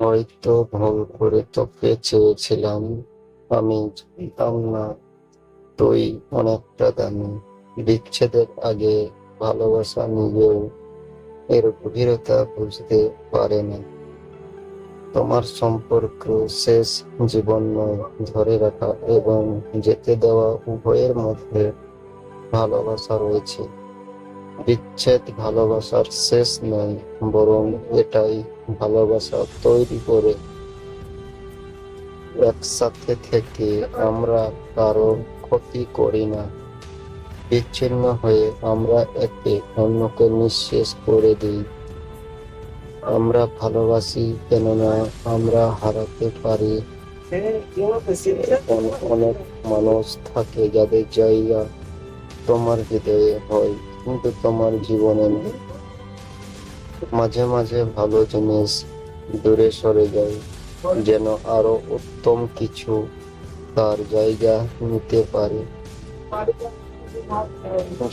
হয়তো ভুল করে তোকে চেয়েছিলাম। আমি জানতাম না। তুই অনেকটা দামি। বিচ্ছেদের আগে ভালোবাসা নিজেও এর গভীরতা বুঝতে পারে না তোমার সম্পর্ক শেষ জীবন ধরে রাখা এবং যেতে দেওয়া উভয়ের মধ্যে ভালোবাসা রয়েছে। বিচ্ছেদ ভালোবাসার শেষ নয় বরং এটাই ভালোবাসা তৈরি করে। একসাথে থেকে আমরা কারও ক্ষতি করি না। বিচ্ছিন্ন হয়ে আমরা একে অন্যকে নিঃশেষ করে দিই। আমরা ভালোবাসি কেননা আমরা হারাতে পারি। অনেক মানুষ থাকে যাদের জায়গা তোমার হৃদয়ে হয়। কিন্তু তোমার জীবনে মাঝে মাঝে ভালো জিনিস দূরে সরে যায়, যেন আরও উত্তম কিছু তার জায়গা নিতে পারে।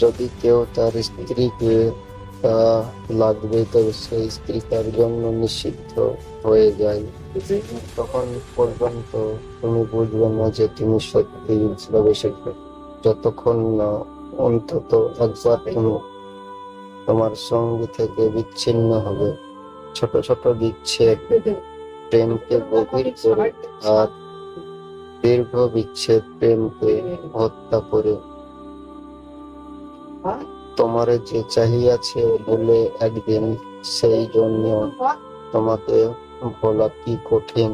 যদি কেউ তার স্ত্রীকে তা লাগবে, তবে সেই স্ত্রী তার জন্য নিষিদ্ধ হয়ে যায়। তখন পর্যন্ত তুমি বুঝবে না যে তুমি সত্যি ভালোবেসেছ যতক্ষণ না অন্তত একবার তুমি তোমার সঙ্গী থেকে বিচ্ছিন্ন হবে। ছোট ছোট বিচ্ছেদ প্রেমকে গভীর করে আর দীর্ঘ বিচ্ছেদ প্রেমকে হত্যা করে। তোমার যে চাহিয়াছে বলে একদিন, সেই জন্য তোমাকে বলা কি কঠিন।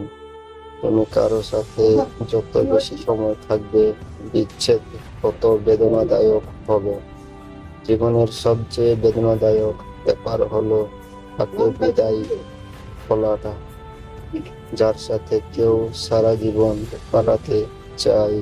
তুমি কারও সাথে যত বেশি সময় থাকবে বিচ্ছেদ তত বেদনাদায়ক হবে। জীবনের সবচেয়ে বেদনাদায়ক ব্যাপার হলো তাকে বিদায় বলাটা, যার সাথে কেউ সারা জীবন কাটাতে চায়।